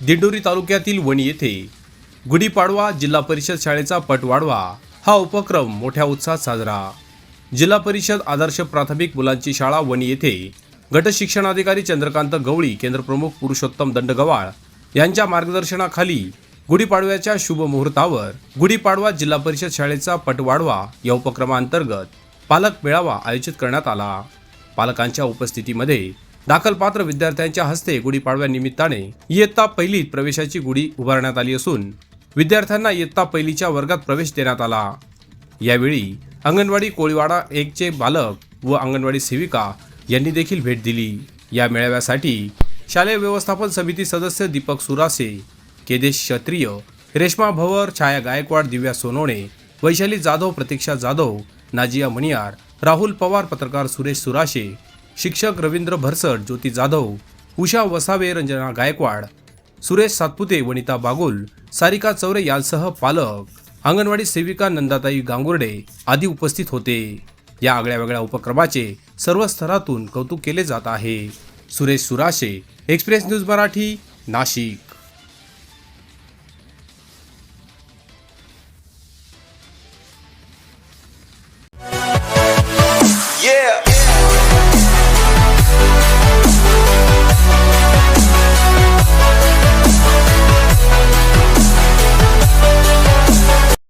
दिंडोरी तालुक्यातील वणी येथे गुढीपाडवा जिल्हा परिषद शाळेचा पट वाढवा हा उपक्रम मोठ्या उत्साहात साजरा. जिल्हा परिषद आदर्श प्राथमिक मुलांची शाळा वणी येथे गट शिक्षणाधिकारी चंद्रकांत गवळी केंद्रप्रमुख पुरुषोत्तम दंडगवाळ यांच्या मार्गदर्शनाखाली गुढीपाडव्याच्या शुभ मुहूर्तावर गुढीपाडवा जिल्हा परिषद शाळेचा पट वाढवा या उपक्रमांतर्गत पालक मेळावा आयोजित करण्यात आला. पालकांच्या उपस्थितीमध्ये दाखलपात्र विद्यार्थ्यांच्या हस्ते गुढीपाडव्यानिमित्ताने इयत्ता पहिलीत प्रवेशाची गुढी उभारण्यात आली असून विद्यार्थ्यांना इयत्ता पहिलीच्या वर्गात प्रवेश देण्यात आला. यावेळी अंगणवाडी कोळीवाडा एकचे बालक व अंगणवाडी सेविका यांनी देखील भेट दिली. या मेळाव्यासाठी शालेय व्यवस्थापन समिती सदस्य दीपक सुरासे केदेश क्षत्रिय रेश्मा भवर छाया गायकवाड दिव्या सोनवणे वैशाली जाधव प्रतीक्षा जाधव नाजिया मणियार राहुल पवार पत्रकार सुरेश सुराशे शिक्षक रवींद्र भरसट ज्योती जाधव उषा वसावे रंजना गायकवाड सुरेश सातपुते वनिता बागुल सारिका चौरे यांसह पालक अंगणवाडी सेविका नंदाताई गांगुर्डे आदी उपस्थित होते. या आगळ्या वेगळ्या उपक्रमाचे सर्व स्तरातून कौतुक केले जात आहे. Suresh Surashe express news Marathi Nashik.